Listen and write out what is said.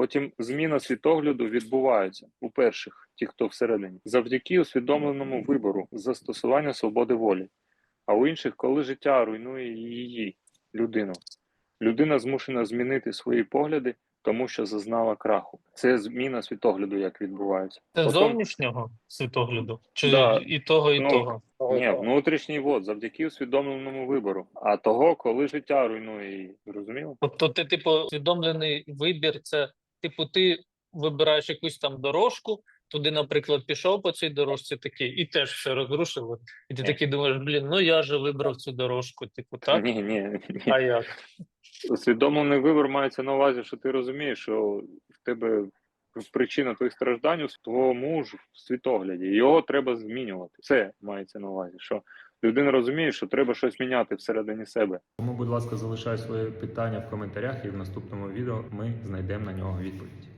Потім зміна світогляду відбувається у перших, ті, хто всередині, завдяки усвідомленому вибору застосування свободи волі, а у інших, коли життя руйнує її людину. Людина змушена змінити свої погляди, тому що зазнала краху. Це зміна світогляду, як відбувається. Це Потім- зовнішнього світогляду? Чи Да. і того, і Ну, того? Ні, внутрішній вот, завдяки усвідомленому вибору. А того, коли життя руйнує її. Зрозуміло? Тобто, ти, типу, усвідомлений вибір, це типу, ти вибираєш якусь там дорожку, туди, наприклад, пішов по цій дорожці такий, і теж все розрушило. І ти такий думаєш, блін, ну я же вибрав цю дорожку, типу, так? Ні, ні, ні. А як? Усвідомлений вибір мається на увазі, що ти розумієш, що в тебе причина твоїх страждань у твоєму ж світогляді. Його треба змінювати. Це мається на увазі, що людина розуміє, що треба щось міняти всередині себе. Тому, будь ласка, залишай своє питання в коментарях, і в наступному відео ми знайдемо на нього відповідь.